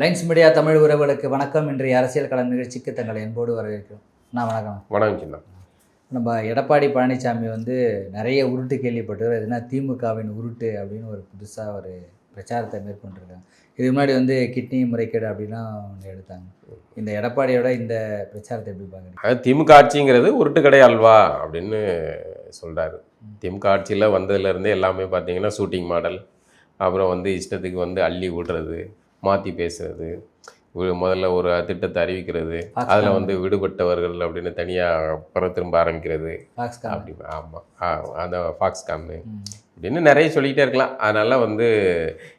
Lines media Tamil உறவுகளுக்கு வணக்கம். இன்றைய அரசியல் களம் நிகழ்ச்சிக்கு தங்களை என்போடு வரவேற்கிறோம். நான் வணக்கம். வணக்கம் நம்ம எடப்பாடி பழனிசாமி வந்து நிறைய உருட்டு கேள்விப்பட்டு எதுனா திமுகவின் உருட்டு அப்படின்னு ஒரு புதுசாக ஒரு பிரச்சாரத்தை மேற்கொண்டிருக்காங்க. இது முன்னாடி வந்து கிட்னி முறைகேடு அப்படிலாம் ஒன்று எடுத்தாங்க. இந்த எடப்பாடியோட இந்த பிரச்சாரத்தை எப்படி பார்க்குறீங்க? அது திமுக ஆட்சிங்கிறது உருட்டுக்கடை அல்வா அப்படின்னு சொல்கிறாரு திமுக ஆட்சியில் வந்ததுலேருந்தே எல்லாமே பார்த்தீங்கன்னா ஷூட்டிங் மாடல் அப்புறம் வந்து இஷ்டத்துக்கு வந்து அள்ளி விடுறது மாற்றி பேசுறது. முதல்ல ஒரு திட்டத்தை அறிவிக்கிறது. அதில் வந்து விடுபட்டவர்கள் அப்படின்னு தனியாக புற திரும்ப ஆரம்பிக்கிறது அப்படி ஆமாம் அந்த ஃபாக்ஸ்கான்னு அப்படின்னு நிறைய சொல்லிக்கிட்டே இருக்கலாம். அதனால் வந்து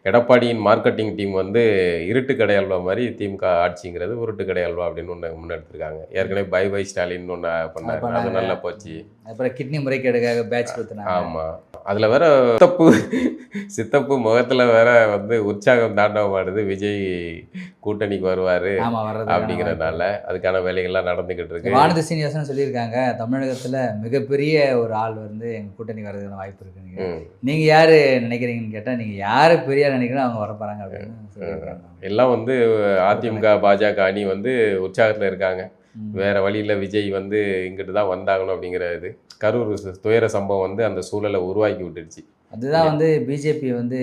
எடப்பாடியின் மார்க்கெட்டிங் டீம் வந்து இருட்டு கடை அல்வா மாதிரி திமுக ஆட்சிங்கிறது உருட்டு கடை அல்வா அப்படின்னு ஒன்று முன்னெடுத்திருக்காங்க. ஏற்கனவே பை பை ஸ்டாலின் ஒன்று பண்ணாரு. அது பண்ணாங்க. நல்லா போச்சு. அப்புறம் கிட்னி முறைகேடுக்காக பேட்ச் கொடுத்தனாங்க. ஆமாம் அதில் வேற சித்தப்பு சித்தப்பு முகத்தில் வேற வந்து உற்சாகம் தாண்டவமாடுது விஜய் கூட்டணிக்கு வருவார் அப்படிங்கிறதுனால அதுக்கான வேலைகள்லாம் நடந்துக்கிட்டு இருக்கு. வானதி சீனிவாசன் சொல்லியிருக்காங்க தமிழகத்துல மிகப்பெரிய ஒரு ஆள் வந்து எங்க கூட்டணி வர்றதுக்கான வாய்ப்பு இருக்குன்னு ம். நீங்க யாரு நினைக்கிறீங்கன்னு கேட்டா நீங்க யாரு பெரியார் நினைக்கிறோம் அவங்க வர போறாங்க அப்படின்னு எல்லாம் வந்து அதிமுக பாஜக அணி வந்து உற்சாகத்தில் இருக்காங்க. வேற வழியில் விஜய் வந்து இங்கிட்டு தான் வந்தாகணும் அப்படிங்கிற இது. கரூர் துயர சம்பவம் வந்து அந்த சூழலை உருவாக்கி விட்டுடுச்சு. அதுதான் வந்து பிஜேபி வந்து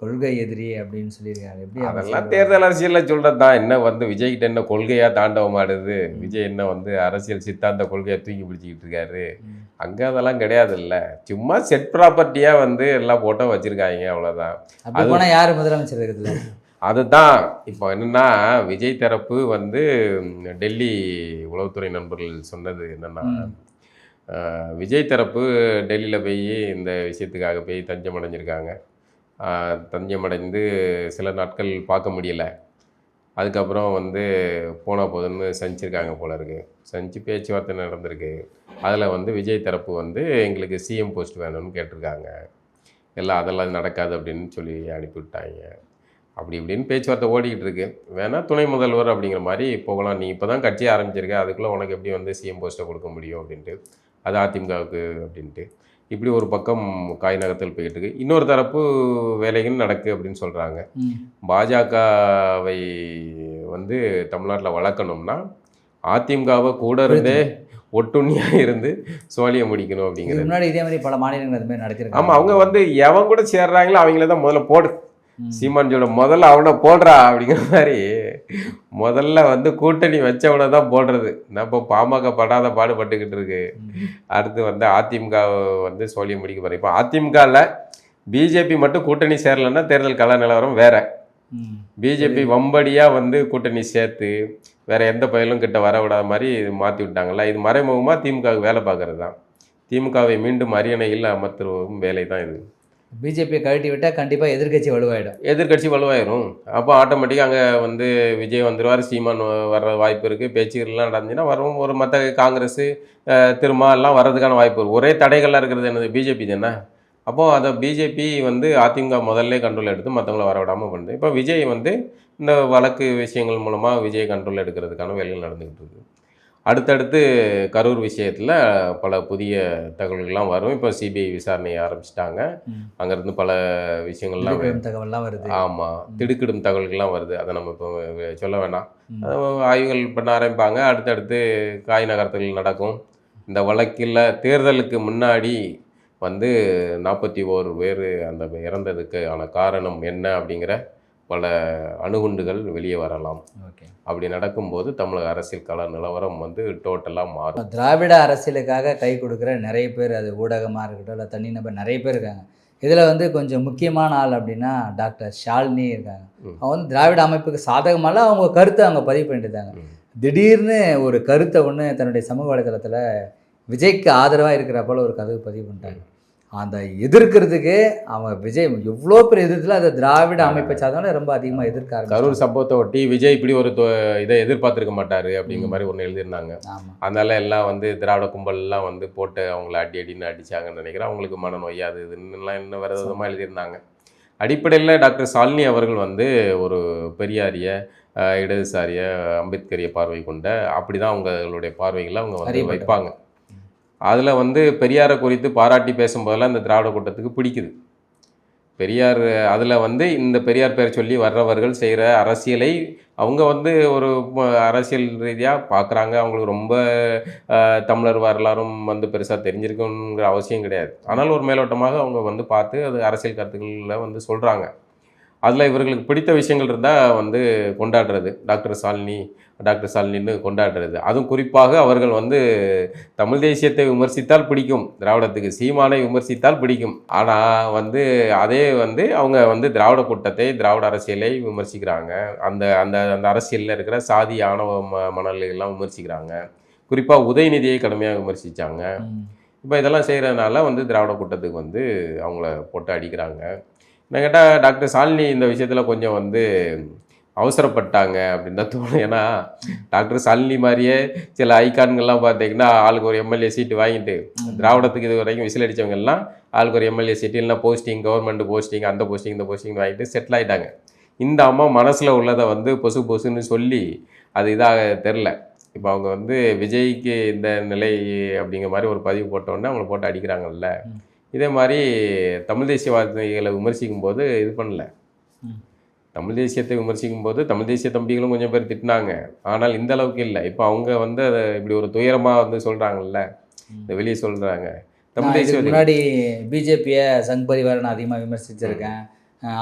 கொள்கை எதிரி அப்படின்னு சொல்லியிருக்காரு எப்படி அதெல்லாம்? தேர்தல் அரசியலில் சொல்கிறது தான். என்ன வந்து விஜய்கிட்ட என்ன கொள்கையாக தாண்டவம் ஆடுது விஜய் என்ன வந்து அரசியல் சித்தாந்த கொள்கையை தூக்கி பிடிச்சிக்கிட்டு இருக்காரு. அங்கே அதெல்லாம் கிடையாதுல்ல. சும்மா செட் ப்ராப்பர்ட்டியாக வந்து எல்லாம் போட்டோ வச்சுருக்காங்க அவ்வளோதான் போனா யாரு முதலமைச்சர் இருக்கிறதுல அதுதான். இப்போ என்னன்னா விஜய் தரப்பு வந்து டெல்லி உளவுத்துறை நண்பர்கள் சொன்னது என்னன்னா விஜய் தரப்பு டெல்லியில் போய் இந்த விஷயத்துக்காக போய் தஞ்சம் அடைஞ்சிருக்காங்க. ஆஹ், தஞ்சம் அடைந்து சில நாட்கள் பார்க்க முடியல. அதுக்கப்புறம் வந்து போனால் போதுன்னு சந்திச்சிருக்காங்க போல இருக்கு. சந்திச்சு பேச்சுவார்த்தை நடந்திருக்கு. அதில் வந்து விஜய் தரப்பு வந்து எங்களுக்கு சிஎம் போஸ்ட் வேணும்னு கேட்டிருக்காங்க. எல்லாம் அதெல்லாம் நடக்காது அப்படின்னு சொல்லி அனுப்பிவிட்டாங்க. அப்படி இப்படின்னு பேச்சுவார்த்தை ஓடிக்கிட்டு இருக்கு. வேணா துணை முதல்வர் அப்படிங்கிற மாதிரி போகலாம். நீ இப்போ தான் கட்சி ஆரம்பிச்சிருக்க. அதுக்குள்ளே உனக்கு எப்படி வந்து சிஎம் போஸ்ட்டை கொடுக்க முடியும் அப்படின்ட்டு. அது அதிமுகவுக்கு அப்படின்ட்டு. இப்படி ஒரு பக்கம் காய் நகர்த்தல் போயிட்டு இருக்கு. இன்னொரு தரப்பு வேலைகள் நடக்கு அப்படின்னு சொல்கிறாங்க. பாஜகவை வந்து தமிழ்நாட்டில் வளர்க்கணும்னா அதிமுகவை கூட இருந்தே ஒட்டுண்ணியாக இருந்து சோழிய முடிக்கணும் அப்படிங்கிறது. முன்னாடி இதே மாதிரி பல மாநிலங்கள் அது மாதிரி நடத்திருக்காங்க. ஆமாம் அவங்க வந்து எவன் கூட சேர்றாங்களோ அவங்கள தான் முதல்ல போடு. சீமான் சொல்ல முதல்ல அவனை போடுறா அப்படிங்கிற மாதிரி முதல்ல வந்து கூட்டணி வச்சவனை தான் போடுறது. நம்ம பாமக படாத பாடுபட்டுக்கிட்டு இருக்கு. அடுத்து வந்து அதிமுக வந்து சோழிய முடிக்க போகிறேன் இப்போ அதிமுகவில் பிஜேபி மட்டும் கூட்டணி சேரலைன்னா தேர்தல் கள நிலவரம் வேற. பிஜேபி வம்படியாக வந்து கூட்டணி சேர்த்து வேற எந்த பயலும் கிட்ட வர விடாத மாதிரி மாற்றி விட்டாங்கல்ல இது மறைமுகமாக திமுகவுக்கு வேலை பார்க்கறது தான். திமுகவை மீண்டும் அரியணையில் அமர்த்துவதும் வேலை தான் இது. பிஜேபியை கழட்டி விட்டா கண்டிப்பாக எதிர்க்கட்சி வலுவாயிடும். எதிர்க்கட்சி வலுவாயிரும். அப்போ ஆட்டோமேட்டிக்காக அங்கே வந்து விஜய் வந்துடுவார் சீமான் வர்ற வாய்ப்பு இருக்குது பேச்சுகள்லாம் நடந்துச்சுன்னா வரும். ஒரு மற்ற காங்கிரஸ் திருமா எல்லாம் வர்றதுக்கான வாய்ப்பு இருக்குது ஒரே தடைகள்லாம் இருக்கிறது என்னது? பிஜேபி தானே. அப்போது அதை பிஜேபி வந்து அதிமுக முதல்ல கண்ட்ரோல் எடுத்து மற்றவங்கள வர விடாமல் பண்ணுது. இப்போ விஜய் வந்து இந்த வழக்கு விஷயங்கள் மூலமாக விஜய் கண்ட்ரோல் எடுக்கிறதுக்கான வேலைகள் நடந்துக்கிட்டு இருக்குது அடுத்தடுத்து கரூர் விஷயத்தில் பல புதிய தகவல்கள்லாம் வரும். இப்போ சிபிஐ விசாரணையை ஆரம்பிச்சிட்டாங்க. அங்கேருந்து பல விஷயங்கள்லாம் தகவல்லாம் வருது. ஆமாம் திடுக்கிடும் தகவல்கள்லாம் வருது. அதை நம்ம இப்போ சொல்ல வேணாம். ஆய்வுகள் பண்ண ஆரம்பிப்பாங்க. அடுத்தடுத்து காய் நகர்த்தல் நடக்கும். இந்த வழக்கில் தேர்தலுக்கு முன்னாடி வந்து நாற்பத்தி ஓரு பேர் அந்த இறந்ததுக்கான காரணம் என்ன அப்படிங்கிற பல அணுகுண்டுகள் வெளியே வரலாம். ஓகே. அப்படி நடக்கும்போது தமிழக அரசியல் கள நிலவரம் வந்து டோட்டலாக மாறும். திராவிட அரசியலுக்காக கை கொடுக்குற நிறைய பேர் அது ஊடகமாக இருக்கட்டும் இல்லை தனிநபர் நிறைய பேர் இருக்காங்க. இதில் வந்து கொஞ்சம் முக்கியமான ஆள் அப்படின்னா டாக்டர் ஷாலினி இருக்காங்க. அவங்க வந்து திராவிட அமைப்புக்கு சாதகமால அவங்க கருத்தை அவங்க பதிவு பண்ணிட்டு இருக்காங்க. திடீர்னு ஒரு கருத்தை ஒன்று தன்னுடைய சமூக வலைதளத்தில் விஜய்க்கு ஆதரவாக இருக்கிற போல ஒரு கருத்து பதிவு பண்ணிட்டாங்க. அந்த எதிர்க்கிறதுக்கு அவங்க விஜய் எவ்வளோ பெரிய எதிர்த்துல அதை திராவிட அமைப்பை சார்ந்தவங்க ரொம்ப அதிகமாக எதிர்க்க ஆரம்பிச்சாங்க. கரூர் சம்பவத்தை ஒட்டி விஜய் இப்படி ஒரு இதை எதிர்பார்த்திருக்க மாட்டாரு அப்படிங்கிற மாதிரி ஒன்று எழுதியிருந்தாங்க. அதனால எல்லாம் வந்து திராவிட கும்பல்லாம் வந்து போட்டு அவங்கள அடி அடின்னு அடிச்சாங்கன்னு நினைக்கிறேன். அவங்களுக்கு மனநோய் அது இதுன்னுலாம் இன்னும் வேறு விதமாக எழுதியிருந்தாங்க. அடிப்படையில் டாக்டர் சாலினி அவர்கள் வந்து ஒரு பெரியாரிய இடதுசாரிய அம்பேத்கரிய பார்வை கொண்ட அப்படி தான் அவங்களுடைய பார்வைகளை அவங்க வந்து. வைப்பாங்க. அதில் வந்து பெரியாரை குறித்து பாராட்டி பேசும்போதெல்லாம் இந்த திராவிட கூட்டத்துக்கு பிடிக்குது. பெரியார் அதில் வந்து இந்த பெரியார் பேர் சொல்லி வர்றவர்கள் செய்கிற அரசியலை அவங்க வந்து ஒரு அரசியல் ரீதியாக பார்க்குறாங்க அவங்களுக்கு ரொம்ப தமிழர் வரலாறும் வந்து பெருசாக தெரிஞ்சிருக்கணுங்கிற அவசியம் கிடையாது. ஆனால் ஒரு மேலோட்டமாக அவங்க வந்து பார்த்து அது அரசியல் கருத்துக்களில் வந்து சொல்கிறாங்க அதில் இவர்களுக்கு பிடித்த விஷயங்கள் இருந்தால் வந்து கொண்டாடுறது. டாக்டர் சாலினி டாக்டர் சாலினின்னு கொண்டாடுறது. அதுவும் குறிப்பாக அவர்கள் வந்து தமிழ் தேசியத்தை விமர்சித்தால் பிடிக்கும். திராவிடத்துக்கு சீமானை விமர்சித்தால் பிடிக்கும். ஆனால் வந்து அதே வந்து அவங்க வந்து திராவிட கூட்டத்தை திராவிட அரசியலை விமர்சிக்கிறாங்க. அந்த அந்த அந்த அரசியலில் இருக்கிற சாதி ஆணவ ம மணலை எல்லாம் விமர்சிக்கிறாங்க. குறிப்பாக உதயநிதியை கடுமையாக விமர்சித்தாங்க. இப்போ இதெல்லாம் செய்கிறதுனால வந்து திராவிட கூட்டத்துக்கு வந்து அவங்கள போட்டு அடிக்கிறாங்க. என்ன கேட்டால் டாக்டர் சாலினி இந்த விஷயத்தில் கொஞ்சம் வந்து அவசரப்பட்டாங்க அப்படின்னு தான் தோணும். ஏன்னா டாக்டர் சாலினி மாதிரியே சில ஐகான்கள்லாம் பார்த்தீங்கன்னா ஆளுக்கு ஒரு எம்எல்ஏ சீட்டு வாங்கிட்டு திராவிடத்துக்கு இது வரைக்கும் விசில் அடிச்சவங்க எல்லாம் ஆளுக்கு ஒரு எம்எல்ஏ சீட்டு இல்லைன்னா போஸ்டிங் கவர்மெண்ட் போஸ்டிங் அந்த போஸ்டிங் இந்த போஸ்டிங் வாங்கிட்டு செட்டில் ஆயிட்டாங்க. இந்த அம்மா மனசில் உள்ளதை வந்து பொசு பொசுன்னு சொல்லி அது இதாக தெரில இப்போ அவங்க வந்து விஜய்க்கு இந்த நிலை அப்படிங்கிற மாதிரி ஒரு பதிவு போட்டோன்னே அவங்கள போட்டு அடிக்கிறாங்கல்ல. இதே மாதிரி தமிழ் தேசியவாதிகளை விமர்சிக்கும் போது இது பண்ணல. தமிழ் தேசியத்தை விமர்சிக்கும் போது தமிழ் தேசிய தம்பிகளும் கொஞ்சம் பேர் திட்டினாங்க. ஆனால் இந்த அளவுக்கு இல்லை. இப்போ அவங்க வந்து அதை இப்படி ஒரு துயரமாக வந்து சொல்கிறாங்கல்ல இந்த வெளியே சொல்கிறாங்க தமிழ் தேசிய முன்னாடி பிஜேபியை சங் பரிவாரை நான் அதிகமாக விமர்சிச்சிருக்கேன்.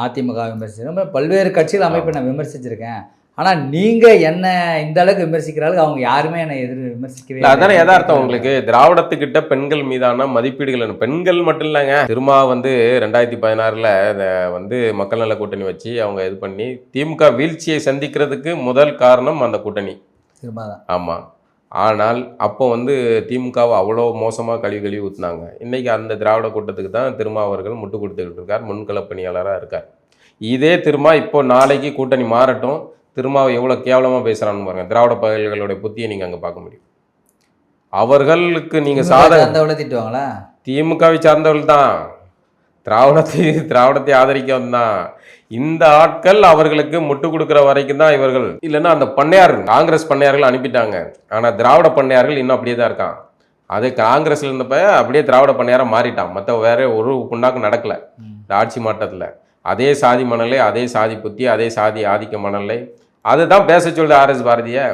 அதிமுக விமர்சிச்சிருக்கேன். பல்வேறு கட்சிகள் அமைப்பை நான் விமர்சிச்சிருக்கேன். ஆனால் நீங்கள் என்ன இந்த அளவுக்கு விமர்சிக்கிற அளவுக்கு அவங்க யாருமே என்னை எதிர் விமர்சிக்கவே அதானே இல்லை. யதார்த்தம் உங்களுக்கு? திராவிடத்துக்கிட்ட பெண்கள் மீதான மதிப்பீடுகள் என்ன? பெண்கள் மட்டும் இல்லைங்க. திருமா வந்து ரெண்டாயிரத்தி பதினாறுல வந்து மக்கள் நல கூட்டணி வச்சு அவங்க இது பண்ணி திமுக வீழ்ச்சியை சந்திக்கிறதுக்கு முதல் காரணம் அந்த கூட்டணி. திரும்ப தான். ஆமா. ஆனால் அப்போ வந்து திமுகவை அவ்வளோ மோசமாக கழுவி கழுவி ஊத்துனாங்க. இன்னைக்கு அந்த திராவிட கூட்டத்துக்கு தான் திருமா அவர்கள் முட்டு கொடுத்துக்கிட்டு இருக்கார். முன்களப் பணியாளராக இருக்கார். இதே திருமா இப்போ நாளைக்கு கூட்டணி மாறட்டும். திருமாவை எவ்வளோ கேவலமாக பேசுகிறான்னு பாருங்க. திராவிட பயில்களுடைய புத்தியை நீங்கள் அங்கே பார்க்க முடியும். அவர்களுக்கு நீங்கள் சாதக அந்த விட திட்டுவாங்களா? திமுகவை சார்ந்தவர்கள் தான். திராவிடத்தை திராவிடத்தை ஆதரிக்கவன் தான். இந்த ஆட்கள் அவர்களுக்கு முட்டு கொடுக்குற வரைக்கும் தான் இவர்கள். இல்லைன்னா அந்த பண்ணையார் காங்கிரஸ் பண்ணையார்கள் அனுப்பிட்டாங்க. ஆனால் திராவிட பண்ணையார்கள் இன்னும் அப்படியே தான் இருக்கான். அது காங்கிரஸ்ல இருந்தப்ப அப்படியே திராவிட பண்ணையாரா மாறிட்டான். மற்ற வேற ஒரு புண்ணாக்கும் நடக்கல. இந்த ஆட்சி மாற்றத்தில். அதே சாதி மணலை அதே சாதி புத்தி அதே சாதி ஆதிக்க மணலை அதுதான் பேச சொல்லுது ஆர்எஸ் பாரதியை.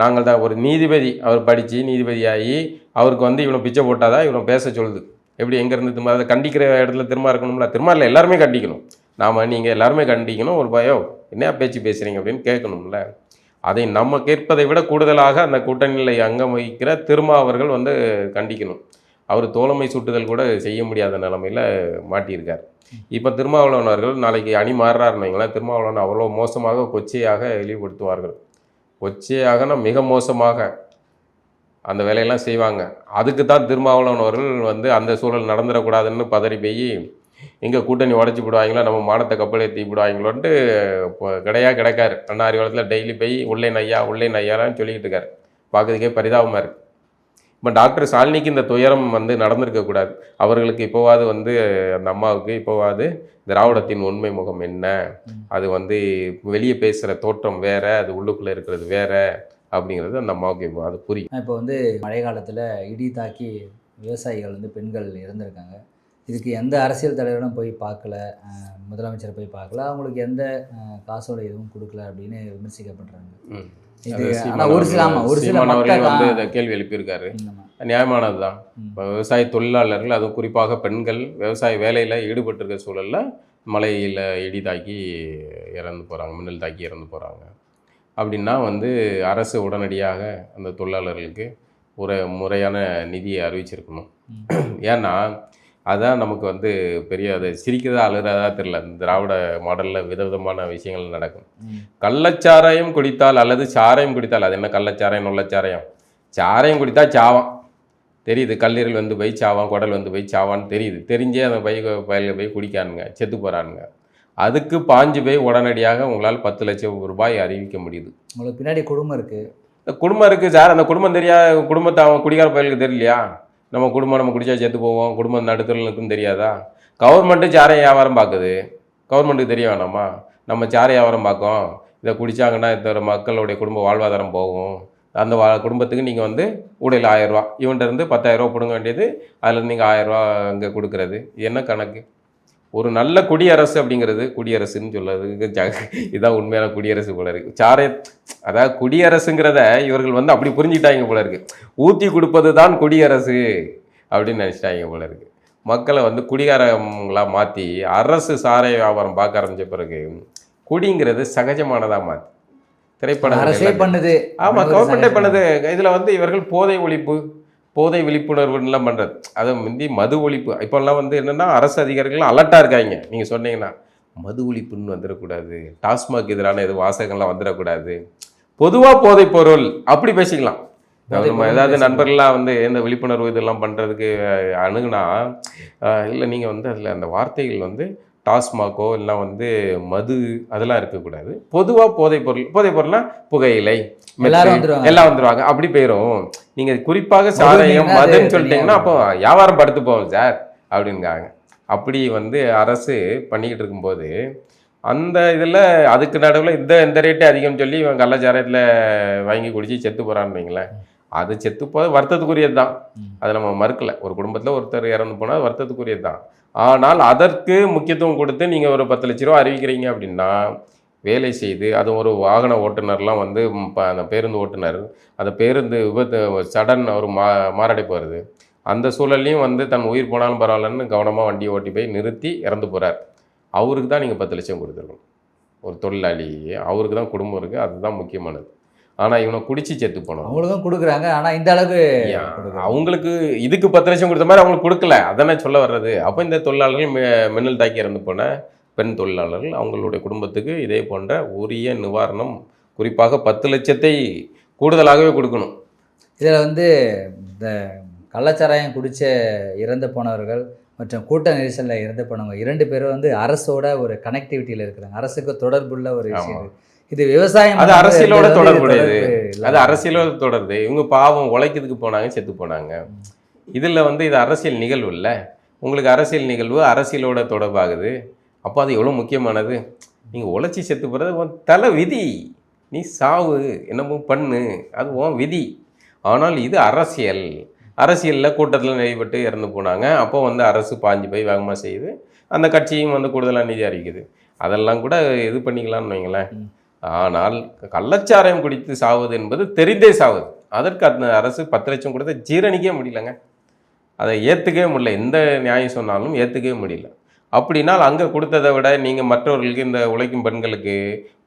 நாங்கள் தான் ஒரு நீதிபதி அவர் படித்து நீதிபதியாகி அவருக்கு வந்து இவனை பிச்சை போட்டால் தான் இவனை பேச சொல்லுது. எப்படி எங்கேருந்து திரும்ப அதை கண்டிக்கிற இடத்துல திரும்ப இருக்கணும்ல? திரும்ப இல்லை எல்லாருமே கண்டிக்கணும். நாம் நீங்கள் எல்லாருமே கண்டிக்கணும் ஒரு பயோ என்ன பேச்சு பேசுகிறீங்க அப்படின்னு கேட்கணும்ல. அதை நம்ம கேட்பதை விட கூடுதலாக அந்த கூட்டணியில் அங்கம் வகிக்கிற திருமா அவர்கள் வந்து கண்டிக்கணும். அவர் தோழமை சுட்டுதல் கூட செய்ய முடியாத நிலமையில் மாட்டியிருக்கார். இப்போ திருமாவளவனர்கள் நாளைக்கு அணி மாறுறாருன்னு வைங்களேன் திருமாவளவன் அவ்வளோ மோசமாக கொச்சையாக இழிவுபடுத்துவார்கள். கொச்சையாகனா மிக மோசமாக அந்த வேலையெல்லாம் செய்வாங்க. அதுக்கு தான் திருமாவளவன் அவர்கள் வந்து அந்த சூழல் நடந்துடக்கூடாதுன்னு பதறி போய் எங்கே கூட்டணி உடச்சி விடுவாங்களோ நம்ம மானத்தை கப்பல் ஏற்றி விடுவாங்களோன்ட்டு இப்போ கிடையா கிடக்காரு. அண்ணா அறிவாளத்தில் டெய்லி போய் உள்ளே நையா உள்ளே நையாரான்னு சொல்லிக்கிட்டு இருக்காரு. பார்க்குறதுக்கே பரிதாபமாக இருக்குது இப்போ டாக்டர் சாலினிக்கு இந்த துயரம் வந்து நடந்திருக்கக்கூடாது அவர்களுக்கு இப்போவாது வந்து அந்த அம்மாவுக்கு இப்போவாது திராவிடத்தின் உண்மை முகம் என்ன? அது வந்து வெளியே பேசுகிற தோற்றம் வேற அது உள்ளுக்குள்ளே இருக்கிறது வேற அப்படிங்கிறது அந்த அம்மாவுக்கு அது புரியும். இப்போ வந்து மழை காலத்தில் இடி தாக்கி விவசாயிகள் வந்து பெண்கள் இறந்துருக்காங்க. இதுக்கு எந்த அரசியல் தலைவரும் போய் பார்க்கல முதலமைச்சரை போய் பார்க்கல. அவங்களுக்கு எந்த காசோட எதுவும் கொடுக்கல அப்படின்னு விமர்சிக்கப்படுறாங்க. இது ஒரு சில ஆமாம் ஒரு சில வந்து இந்த கேள்வி எழுப்பியிருக்காரு. நியாயமானது தான். இப்போ விவசாய தொழிலாளர்கள் அதுவும் குறிப்பாக பெண்கள் விவசாய வேலையில் ஈடுபட்டிருக்க சூழலில் மழையில் இடி தாக்கி இறந்து போகிறாங்க மின்னல் தாக்கி இறந்து போகிறாங்க அப்படின்னா வந்து அரசு உடனடியாக அந்த தொழிலாளர்களுக்கு ஒரு முறையான நிதியை அறிவிச்சிருக்கணும். ஏன்னா அதான் நமக்கு வந்து பெரிய அது சிரிக்கிறதா அழுகிறதா தெரியல. இந்த திராவிட மாடலில் விதவிதமான விஷயங்கள் நடக்கும். கள்ளச்சாராயம் குடித்தால் அல்லது சாராயம் குடித்தால் அது என்ன கள்ளச்சாராயம் நொள்ளச்சாராயம்? சாராயம் குடித்தா சாவான். தெரியுது கல்லீரல் வந்து போய் சாவான் குடல் வந்து போய் சாவான்னு தெரியுது. தெரிஞ்சே அந்த பை பயில போய் குடிக்கானுங்க செத்து போகிறானுங்க அதுக்கு பாஞ்சு போய் உடனடியாக உங்களால் பத்து லட்சம் ரூபாய் அறிவிக்க முடியுது. உங்களுக்கு பின்னாடி குடும்பம் இருக்குது இந்த குடும்பம் இருக்குது சார். அந்த குடும்பம் தெரியா குடும்பத்தை அவன் குடிகார பயலுக்கு தெரியலையா? நம்ம குடும்பம் நம்ம குடிச்சா செத்து போவோம். குடும்பம் நடுத்தரில் தெரியாதா? கவர்மெண்ட்டு சாரை வியாபாரம் பார்க்குது. கவர்மெண்ட்டுக்கு தெரிய வேணாமா? நம்ம சாரை வியாபாரம் பார்க்கோம். இதை குடித்தாங்கன்னா இந்த மக்களுடைய குடும்ப வாழ்வாதாரம் போகும். அந்த வா குடும்பத்துக்கு நீங்கள் வந்து உடையில் ஆயிரரூவா இவன்கிட்ட இருந்து பத்தாயிரரூவா பிடுங்க வேண்டியது அதில் நீங்கள் ஆயிரரூவா அங்கே கொடுக்குறது. என்ன கணக்கு? ஒரு நல்ல குடியரசு அப்படிங்கிறது குடியரசுன்னு சொல்றதுக்கு ஜ இதுதான் உண்மையான குடியரசு போல இருக்கு. சாரை அதாவது குடியரசுங்கிறத இவர்கள் வந்து அப்படி புரிஞ்சுக்கிட்டாங்க போல இருக்கு. ஊற்றி கொடுப்பது தான் குடியரசு அப்படின்னு நினச்சிட்டாங்க போல இருக்கு. மக்களை வந்து குடிகாரங்களா மாற்றி அரசு சாரை வியாபாரம் பார்க்க ஆரம்பிச்ச பிறகு குடிங்கிறது சகஜமானதாக மாற்றி அரசே திரைப்படம் பண்ணுது ஆமாம் கவர்மெண்ட்டே. பண்ணுது. இதில் வந்து இவர்கள் போதை ஒழிப்பு போதை விழிப்புணர்வுலாம் பண்ணுறது அதை முந்தி மது ஒழிப்பு. இப்போல்லாம் வந்து என்னென்னா அரசு அதிகாரிகள் அலர்ட்டாக இருக்காங்க. நீங்கள் சொன்னீங்கன்னா மது ஒழிப்புன்னு வந்துடக்கூடாது. டாஸ்மாக் எதிரான எதுவும் வாசகங்கள்லாம் வந்துடக்கூடாது. பொதுவாக போதைப் பொருள். அப்படி பேசிக்கலாம். நம்ம ஏதாவது. நண்பர்கள்லாம் வந்து இந்த விழிப்புணர்வு இதெல்லாம் பண்ணுறதுக்கு அணுகுனா இல்லை நீங்கள் வந்து அதில் அந்த வார்த்தைகள் வந்து டாஸ்மாகோ இல்லை வந்து மது அதெல்லாம் இருக்கக்கூடாது. பொதுவாக போதைப் பொருள். போதைப் பொருள்னா புகையிலை. எல்லாரும் வந்துருவாங்க. எல்லாம் வந்துருவாங்க. அப்படி போயிடும் நீங்கள் குறிப்பாக சாராயம் மதுன்னு சொல்லிட்டீங்கன்னா அப்போ வியாபாரம் படுத்து போவோம் சார் அப்படிங்காங்க அப்படி வந்து அரசு பண்ணிக்கிட்டு இருக்கும்போது அந்த இதில் அதுக்கு நடுவில் இந்த இந்த ரேட்டு அதிகம்னு சொல்லி இவன் கள்ளச்சாராயத்தில் வாங்கி குடிச்சு செத்து போகிறான்னு வைங்களேன் அது செத்து போது வருத்தத்துக்குரியது தான். அதை நம்ம மறுக்கல. ஒரு குடும்பத்தில் ஒருத்தர் இறந்து போனால் வருத்தத்துக்குரியது தான். ஆனால் அதற்கு முக்கியத்துவம் கொடுத்து நீங்கள் ஒரு பத்து லட்ச ரூபா அறிவிக்கிறீங்க அப்படின்னா வேலை செய்து அது ஒரு வாகன ஓட்டுநர்லாம் வந்து அந்த பேருந்து ஓட்டுநர் அந்த பேருந்து விபத்து சடன் ஒரு மா மாரடைப்பு வருது அந்த சூழல்லையும் வந்து தன் உயிர் போனாலும் பரவாயில்லன்னு கவனமாக வண்டியை ஓட்டி போய் நிறுத்தி இறந்து போகிறார் அவருக்கு தான் நீங்கள் பத்து லட்சம் கொடுத்துருக்கணும். ஒரு தொழிலாளி அவருக்கு தான் குடும்பம் இருக்குது அதுதான் முக்கியமானது. ஆனால் இவனை குடிச்சு செத்து போனோம். அவங்களுக்கும் கொடுக்குறாங்க ஆனா இந்த அளவுக்கு. அவங்களுக்கு இதுக்கு பத்து லட்சம் கொடுத்த மாதிரி அவங்களுக்கு கொடுக்கல. அதானே சொல்ல வர்றது. அப்போ இந்த தொழிலாளர்கள் மின்னல் தாக்கி இறந்து போன பெண் தொழிலாளர்கள் அவங்களுடைய குடும்பத்துக்கு இதே போன்ற உரிய நிவாரணம் குறிப்பாக பத்து லட்சத்தை கூடுதலாகவே கொடுக்கணும். இதுல வந்து இந்த கள்ளச்சாராயம் குடிச்ச இறந்து போனவர்கள் மற்றும் கூட்ட நெரிசல்ல இறந்து போனவங்க இரண்டு பேரும் வந்து அரசோட ஒரு கனெக்டிவிட்டியில இருக்கிறாங்க. அரசுக்கு தொடர்புள்ள ஒரு விஷயம். இது. விவசாயம் அது அரசியலோட தொடர்புடையது. அது அரசியலோட தொடருது இவங்க பாவம் உழைக்கிறதுக்கு போனாங்க செத்து போனாங்க. இதில் வந்து இது அரசியல் நிகழ்வு இல்லை. உங்களுக்கு அரசியல் நிகழ்வு அரசியலோட தொடர்பாகுது. அப்போ அது எவ்வளோ முக்கியமானது? நீங்கள் உழைச்சி செத்து போகிறது உன் தலை விதி. நீ சாவு என்னமோ பண்ணு அது உன் விதி. ஆனால் இது அரசியல். அரசியலில் கூட்டத்தில் நெறிப்பட்டு இறந்து போனாங்க. அப்போ வந்து அரசு பாஞ்சு போய் வேகமாக செய்யுது. அந்த கட்சியும் வந்து கூடுதலாக நிதி அறிவிக்குது. அதெல்லாம் கூட இது பண்ணிக்கலாம்னு வைங்களேன். ஆனால் கள்ளச்சாராயம் குடித்து சாவது என்பது தெரிந்தே சாவது. அதற்கு அந்த அரசு பத்து லட்சம் கொடுத்த ஜீரணிக்கவே முடியலங்க. அதை ஏற்றுக்கவே முடியல. எந்த நியாயம் சொன்னாலும் ஏற்றுக்கவே முடியல. அப்படின்னால் அங்கே கொடுத்ததை விட நீங்கள் மற்றவர்களுக்கு இந்த உழைக்கும் பெண்களுக்கு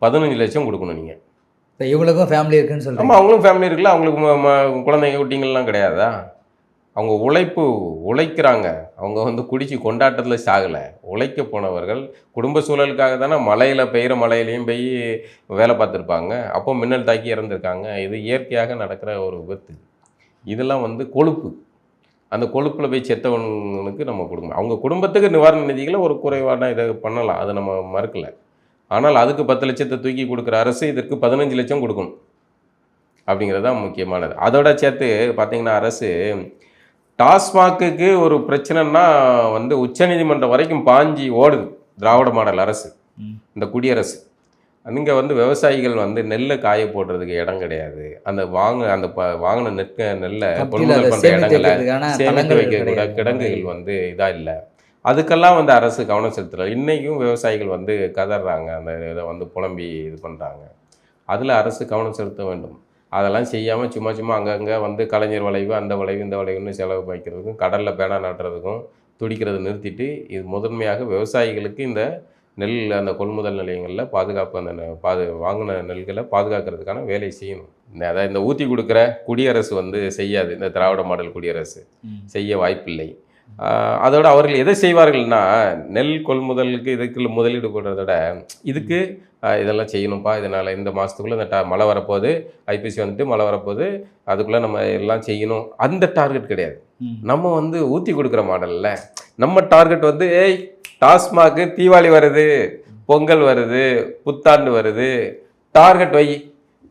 பதினஞ்சு லட்சம் கொடுக்கணும் நீங்கள் இப்ப இவங்களுக்கும் ஃபேமிலி இருக்குன்னு சொல்றாங்க. ஆமாம் அவங்களும் ஃபேமிலி இருக்குல்ல அவங்களுக்கு குழந்தைங்க குட்டிங்கள்லாம் கிடையாதா? அவங்க உழைப்பு உழைக்கிறாங்க. அவங்க வந்து குடிச்சு கொண்டாட்டத்தில் சாகலை. உழைக்க போனவர்கள் குடும்ப சூழலுக்காக தானே மலையில் பெய்கிற மலையிலையும் போய் வேலை பார்த்துருப்பாங்க. அப்போ மின்னல் தாக்கி இறந்துருக்காங்க. இது இயற்கையாக நடக்கிற ஒரு விபத்து. இதெல்லாம் வந்து கொழுப்பு. அந்த கொழுப்பில் போய் செத்தவனுக்கு நம்ம கொடுக்கணும் அவங்க குடும்பத்துக்கு நிவாரண நிதிகளை ஒரு குறைவான இதை பண்ணலாம். அதை நம்ம மறுக்கலை. ஆனால் அதுக்கு பத்து லட்சத்தை தூக்கி கொடுக்குற அரசு இதற்கு பதினஞ்சு லட்சம் கொடுக்கணும். அப்படிங்கிறது தான் முக்கியமானது. அதோட சேர்த்து பார்த்தீங்கன்னா அரசு டாஸ்மாக்குக்கு ஒரு பிரச்சனைன்னா வந்து உச்சநீதிமன்றம் வரைக்கும் பாஞ்சி ஓடுது. திராவிட மாடல் அரசு. இந்த குடியரசு. அங்கே வந்து விவசாயிகள் வந்து நெல்லை காய போடுறதுக்கு இடம் கிடையாது. அந்த வாங்க அந்த ப வாங்கின நெற்க நெல்லை கொள்முதல் பண்ணுற இடங்களை சேமித்து தளங்கள் வைக்கக்கூட கிடையாது. கிடங்குகள் வந்து இதாக இல்லை. அதுக்கெல்லாம் வந்து அரசு கவனம் செலுத்தலை. இன்றைக்கும் விவசாயிகள் வந்து கதறாங்க அந்த இதை வந்து புலம்பி இது பண்ணுறாங்க அதில் அரசு கவனம் செலுத்த வேண்டும். அதெல்லாம் செய்யாமல் சும்மா சும்மா அங்கங்கே வந்து கலைஞர் வளைவு அந்த வளைவு இந்த வளைவுன்னு செலவு வைக்கிறதுக்கும் கடலில் பேனா நாட்டுறதுக்கும் துடிக்கிறதை நிறுத்திட்டு இது முதன்மையாக விவசாயிகளுக்கு இந்த நெல் அந்த கொள்முதல் நிலையங்களில் பாதுகாப்பு அந்த பாது வாங்கின நெல்களை பாதுகாக்கிறதுக்கான வேலை செய்யணும். இந்த அதாவது இந்த ஊற்றி கொடுக்குற குடியரசு வந்து செய்யாது. இந்த திராவிட மாடல் குடியரசு. செய்ய வாய்ப்பில்லை. அதோட அவர்கள் எதை செய்வார்கள்னா நெல் கொள்முதலுக்கு இதுக்கு முதலீடு போடுறத விட இதுக்கு இதெல்லாம் செய்யணும்ப்பா இதனால் இந்த மாதத்துக்குள்ளே இந்த டா மழை வரப்போகுது ஐபிசி வந்துட்டு மழை வரப்போகுது அதுக்குள்ளே நம்ம எல்லாம் செய்யணும். அந்த டார்கெட் கிடையாது. நம்ம வந்து ஊற்றி கொடுக்குற மாடலில் நம்ம டார்கெட் வந்து ஏய் டாஸ்மாக்கு தீபாவளி வருது பொங்கல் வருது புத்தாண்டு வருது டார்கெட் வை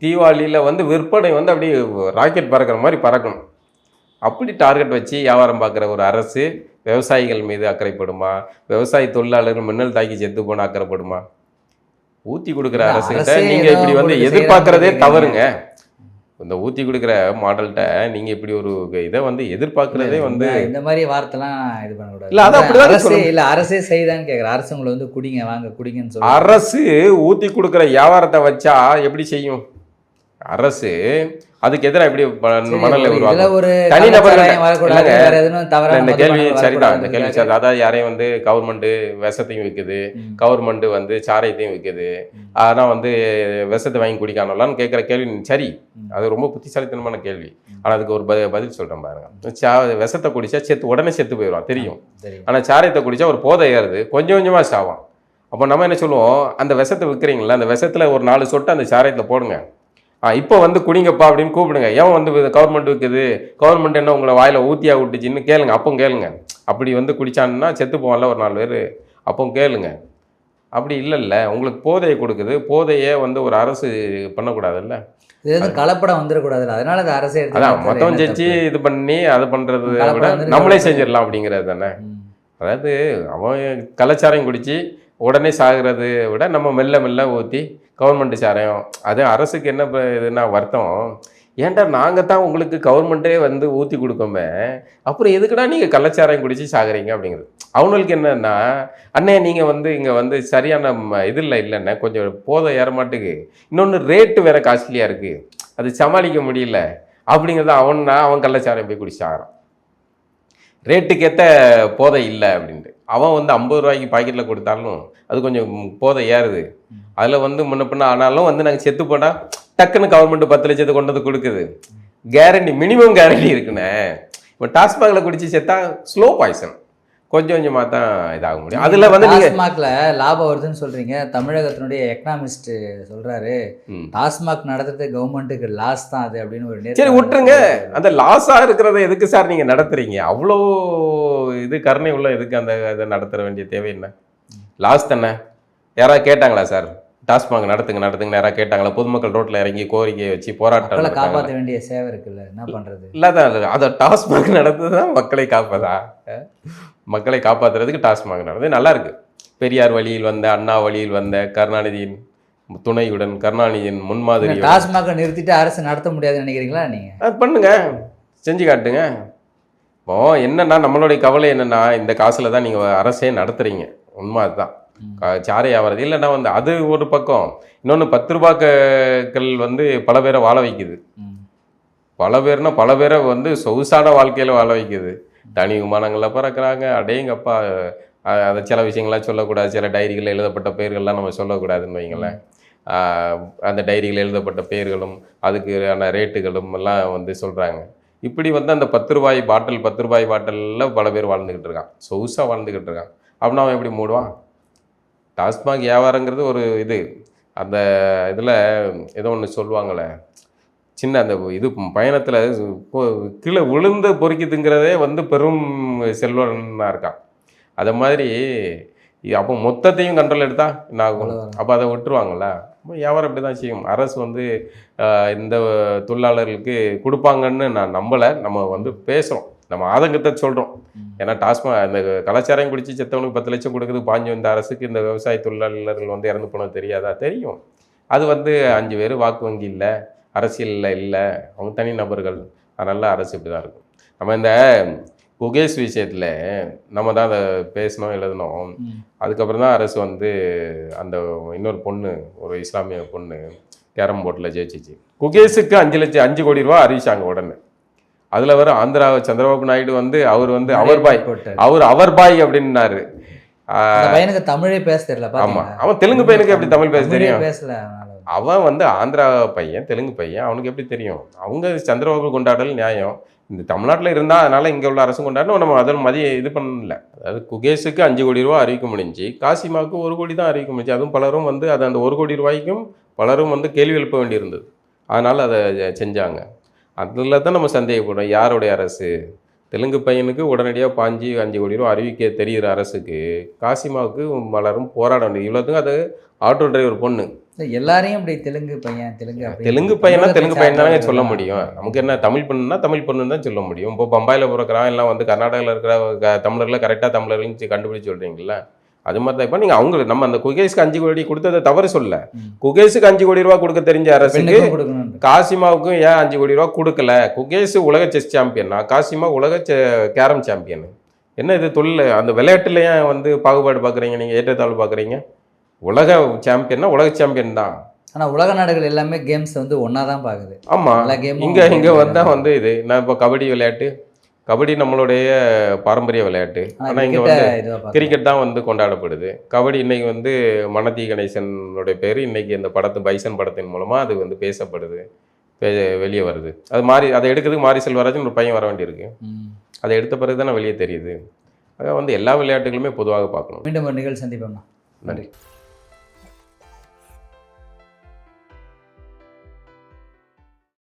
தீபாவளியில் வந்து விற்பனை வந்து அப்படியே ராக்கெட் பறக்கிற மாதிரி பறக்கணும். அப்படி டார்கெட் வச்சு வியாபாரம் பார்க்குற ஒரு அரசு விவசாயிகள் மீது அக்கறைப்படுமா விவசாய தொழிலாளர்கள் மின்னல் தாக்கி செத்து போன அக்கறைப்படுமா ஊற்றி கொடுக்குற அரசுகிட்ட அரசே நீங்கள் இப்படி வந்து எதிர்பார்க்கறதே தவறுங்க. இந்த ஊற்றி கொடுக்குற மாடல்கிட்ட நீங்கள் இப்படி ஒரு இதை வந்து எதிர்பார்க்குறதே வந்து இந்த- மாதிரி வார்த்தைலாம் இது பண்ணக்கூடாது. இல்ல, அது அப்படிதான் அரசே. இல்ல அரசே செய்தான்னு கேக்குறேன். அரசு உங்களை வந்து குடிங்க வாங்க குடிங்கன்னு சொல்லி அரசு ஊற்றி கொடுக்குற வியாபாரத்தை வச்சா எப்படி செய்யும்? அரசு அதுக்கு எதிராக எப்படி மணலை உருவாக்கும். தனிநபர்கள் இந்த கேள்வி சரிதான். இந்த கேள்வி சரி அதாவது யாரையும் வந்து கவர்மெண்ட் விஷத்தையும் விற்குது. கவர்மெண்ட் வந்து சாராயத்தையும் விற்குது. ஆனால் வந்து விஷத்தை வாங்கி குடிக்கானலான்னு கேட்குற கேள்வி சரி. அது ரொம்ப புத்திசாலித்தனமான கேள்வி. ஆனால் அதுக்கு ஒரு பதில் சொல்கிறேன் பாருங்க. சா விஷத்தை குடிச்சா செத்து உடனே செத்து போயிடுவான் தெரியும். ஆனால் சாராயத்தை குடிச்சா ஒரு போதை ஏறுது. கொஞ்சம் கொஞ்சமாக சாவான். அப்போ நம்ம என்ன சொல்லுவோம்? அந்த விஷத்தை விற்கிறீங்களா அந்த விஷத்தில் ஒரு நாலு சொட்டு அந்த சாராயத்தில் போடுங்க. இப்போ வந்து குடிங்கப்பா அப்படின்னு கூப்பிடுங்க. ஏன் வந்து கவர்மெண்ட் விற்குது கவர்மெண்ட் என்ன உங்களை வாயில ஊத்தியா விட்டுச்சின்னு கேளுங்க. அப்போ கேளுங்க. அப்படி வந்து குடிச்சான்னா செத்து போவான்ல ஒரு நாலு பேர். அப்போ கேளுங்க. அப்படி இல்லைல்ல. உங்களுக்கு போதையை கொடுக்குது. போதையே வந்து ஒரு அரசு பண்ணக்கூடாதுல்ல. இது கலப்படம் வந்துடக்கூடாது அதனால அது அரசே அதான் மொத்தம் தப்பு? இது பண்ணி அது பண்ணுறத விட நம்மளே. செஞ்சிடலாம் அப்படிங்கிறது தானே. அதாவது அவன் கள்ளச்சாராயம் குடிச்சு உடனே சாகிறத விட நம்ம மெல்ல மெல்ல ஊற்றி கவர்மெண்ட் சாராயம். அது அரசுக்கு என்ன ப- இதுன்னா வருத்தம். ஏன்டா நாங்கள் தான் உங்களுக்கு கவர்மெண்ட்டே வந்து ஊற்றி கொடுக்கோமே. அப்புறம் எதுக்குடா நீங்கள் கள்ளச்சாராயம் குடித்து சாகுறீங்க அப்படிங்கிறது. அவங்களுக்கு என்னன்னா அண்ணே நீங்கள் வந்து இங்கே வந்து சரியான ம- இது இல்லை இல்லைண்ணே கொஞ்சம் போதை ஏற மாட்டுக்கு இன்னொன்று ரேட்டு வேறு காஸ்ட்லியாக இருக்குது அது சமாளிக்க முடியல. அப்படிங்கிறத அவன்னா அவன் கள்ளச்சாராயம் போய் குடிச்சாகிறான் ரேட்டுக்கேற்ற போதை இல்லை அப்படின்ட்டு. அவன் வந்து ஐம்பது ரூபாய்க்கு பாக்கெட்டில் கொடுத்தாலும் அது கொஞ்சம் போதை ஏறுது. அதில் வந்து முன்ன பின்ன ஆனாலும் வந்து நாங்கள் செத்து போனால் டக்குன்னு கவர்மெண்ட் பத்து லட்சத்தை கொண்டு வந்து கொடுக்குது. கேரண்டி மினிமம் கேரண்டி இருக்குண்ணே. இப்போ டாஸ்மாகில் குடிச்சு செத்தா ஸ்லோ பாய்சன் கொஞ்சம் கொஞ்சமாக தான் இதாக முடியும். அதில் வந்து டாஸ்மாக்ல லாபம் வருதுன்னு சொல்றீங்க. தமிழகத்தினுடைய எக்கனாமிஸ்ட் சொல்றாரு. ம். டாஸ்மாக் நடத்துறது கவர்மெண்ட்டுக்கு லாஸ் தான் அது அப்படின்னு ஒரு சரி விட்டுருங்க. அந்த லாஸாக இருக்கிறத எதுக்கு சார் நீங்கள் நடத்துறீங்க? அவ்வளோ இது கருணை உள்ள எதுக்கு அந்த இதை நடத்துற வேண்டிய தேவை என்ன? லாஸ் தானே? யாராவது கேட்டாங்களா சார் டாஸ்மாக் நடத்துங்க நடத்துங்க யாராவது கேட்டாங்களா? பொதுமக்கள் ரோட்டில் இறங்கி கோரிக்கையை வச்சு போராட்டம்? காப்பாற்ற வேண்டிய சேவை இருக்குல்ல. என்ன பண்றது? இல்லாத அதை டாஸ்மாக் நடத்துறது தான் மக்களை காப்பதா? மக்களை காப்பாத்துறதுக்கு டாஸ்மாக் நடந்தது நல்லா இருக்கு. பெரியார் வழியில் வந்த அண்ணா வழியில் வந்த கருணாநிதியின் துணையுடன் கருணாநிதியின் முன்மாதிரி டாஸ்மாக நிறுத்திட்டு அரசு நடத்த முடியாதுன்னு நினைக்கிறீங்களா நீங்க? அது பண்ணுங்க. செஞ்சு காட்டுங்க. இப்போ என்னன்னா நம்மளுடைய கவலை என்னன்னா இந்த காசுல தான் நீங்க அரசே நடத்துறீங்க. உண்மை அதுதான். சாரை ஆவறது. இல்லைன்னா வந்து அது ஒரு பக்கம். இன்னொன்று பத்து ரூபாய்கள் வந்து பல பேரை வாழ வைக்குது. பல பேர்னா பல பேரை வந்து சொகுசான வாழ்க்கையில வாழ வைக்குது. தனி விமானங்களில் பறக்கிறாங்க. அடேங்கப்பா அதை சில விஷயங்கள்லாம் சொல்லக்கூடாது. சில டைரிகளில் எழுதப்பட்ட பெயர்கள்லாம் நம்ம சொல்லக்கூடாதுன்னு வைங்களேன். அந்த டைரியில் எழுதப்பட்ட பெயர்களும் அதுக்கான ரேட்டுகளும் எல்லாம் வந்து சொல்கிறாங்க இப்படி வந்து அந்த பத்து ரூபாய் பாட்டில் பத்து ரூபாய் பாட்டிலில் பல பேர் வாழ்ந்துக்கிட்டு இருக்கான் சொகுசாக வாழ்ந்துக்கிட்டு இருக்கான் அப்படின்னா அவன் எப்படி மூடுவான்? டாஸ்மாக் வியாபாரங்கிறது ஒரு இது. அந்த இதில் ஏதோ ஒன்று சொல்லுவாங்களே சின்ன அந்த இது பயணத்தில் கீழே விழுந்து பொறுக்கிதுங்கிறதே வந்து பெரும் செல்வனா இருக்கான் அதை மாதிரி அப்போ மொத்தத்தையும் கண்ட்ரோல் எடுத்தா என்ன ஆகும்? அவ்வளவுதான். அப்போ அதை விட்டுருவாங்கல்ல? அப்போ வியாபாரம் இப்படி தான் செய்யும். அரசு வந்து இந்த தொழிலாளர்களுக்கு கொடுப்பாங்கன்னு நான் நம்பலை. நம்ம வந்து பேசுகிறோம் நம்ம ஆதங்கத்தை சொல்கிறோம். ஏன்னா டாஸ்மாக் அந்த கலாச்சாரம் குடிச்சு செத்தவனுக்கு பத்து லட்சம் கொடுக்குது பாஞ்சு வந்த அரசுக்கு இந்த விவசாய தொழிலாளர்கள் வந்து இறந்து போனது தெரியாதா? தெரியும். அது வந்து அஞ்சு பேர் வாக்கு வங்கி இல்லை. அரசியலில் இல்லை. அவங்க தனி நபர்கள். அதனால அரசு இப்படி தான் இருக்கும். நம்ம இந்த குகேஷ் விஷயத்தில் நம்ம தான் அதை பேசினோம் எழுதினோம் ம். அதுக்கப்புறம் தான் அரசு வந்து அந்த இன்னொரு பொண்ணு ஒரு இஸ்லாமிய பொண்ணு கேரம் போர்டில் ஜெயிச்சிச்சு. குகேஷுக்கு அஞ்சு லட்சம் அஞ்சு கோடி ரூபா அறிவிச்சாங்க உடனே. அதில் வர ஆந்திரா சந்திரபாபு நாயுடு வந்து அவர் வந்து அவர் பாய். அவர் அவர் பாய் அப்படின்னாரு. பையனுக்கு தமிழே பேச தெரியல ஆமா? அவன் தெலுங்கு பையனுக்கு எப்படி தமிழ் பேச தெரியும்? பேசல. அவன் வந்து ஆந்திரா பையன் தெலுங்கு பையன். அவனுக்கு எப்படி தெரியும்? அவங்க சந்திரபாபு கொண்டாடல் நியாயம். இந்த தமிழ்நாட்டில் இருந்தால் அதனால் இங்கே உள்ள அரசு கொண்டாடணும். நம்ம அதில் மதிய இது பண்ணல. அதாவது குகேஷுக்கு அஞ்சு கோடி ரூபா அறிவிக்க முடிஞ்சு காசிமாவுக்கு ஒரு கோடி தான் அறிவிக்க முடிஞ்சு. அதுவும் பலரும் வந்து அது அந்த ஒரு கோடி ரூபாய்க்கும் பலரும் வந்து கேள்வி எழுப்ப வேண்டியிருந்தது. அதனால் அதை செஞ்சாங்க. அதில் தான் நம்ம சந்தேகப்படுறோம். யாருடைய அரசு? தெலுங்கு பையனுக்கு உடனடியாக பாஞ்சு அஞ்சு கோடி ரூபா அறிவிக்க தெரிகிற அரசுக்கு காசிமாவுக்கு பலரும் போராட வேண்டியது. இவ்வளோத்துக்கும் அது ஆட்டோ டிரைவர் பொண்ணு. எல்லாரையும் இப்படி தெலுங்கு பையன் தெலுங்கு அப்படி தெலுங்கு பையனா தெலுங்கு பையன் தானே சொல்ல முடியும். நமக்கு என்ன தமிழ் பொண்ணுன்னா தமிழ் பொண்ணு தான் சொல்ல முடியும். இப்போ பம்பாயில் பிறக்கிறான் எல்லாம் வந்து கர்நாடகாவில் இருக்கிற தமிழர்களை கரெக்டாக தமிழர்கள்னு கண்டுபிடிச்சு சொல்கிறீங்களா அது மாதிரி தான். இப்போ நீங்கள் அவங்க நம்ம அந்த குகேஷ்க்கு அஞ்சு கோடி கொடுத்ததை தவறு சொல்ல. குகேஷுக்கு அஞ்சு கோடி ரூபா கொடுக்க தெரிஞ்ச அரசுக்கு காசிமாவுக்கும் ஏன் அஞ்சு கோடி ரூபா கொடுக்கல? குகேஷ் உலக செஸ் சாம்பியன்னா காசிமா உலக கேரம் சாம்பியன். என்ன இது தொழில்? அந்த விளையாட்டுல ஏன் வந்து பாகுபாடு பார்க்குறீங்க நீங்கள் ஏற்றத்தாழ்வு பார்க்குறீங்க உலக சாம்பியன்னா உலக சாம்பியன் தான். ஆனா உலக நாடுகள் எல்லாமே கேம்ஸ் வந்து ஒண்ணா தான் பாக்குது. ஆமாம் இங்கே இங்கே வந்தால் வந்து இது நான் இப்போ கபடி விளையாட்டு கபடி நம்மளுடைய பாரம்பரிய விளையாட்டு. ஆனா ஆனால் இங்கே வந்து. கிரிக்கெட் தான் வந்து கொண்டாடப்படுது. கபடி இன்னைக்கு வந்து மனதி கணேசனுடைய பேர் இன்னைக்கு இந்த படத்து பைசன் படத்தின் மூலமாக அது வந்து பேசப்படுது. வெளியே வருது. அது மாறி அதை எடுக்கிறதுக்கு மாரி செல்வராஜன் ஒரு பையன் வர வேண்டியிருக்கு. அதை எடுத்த பிறகு தானே வெளியே தெரியுது. ஆக வந்து எல்லா விளையாட்டுகளுமே பொதுவாக பார்க்கணும். மீண்டும் ஒரு நிகழ்ச்சி சந்திப்போம்ண்ணா நன்றி.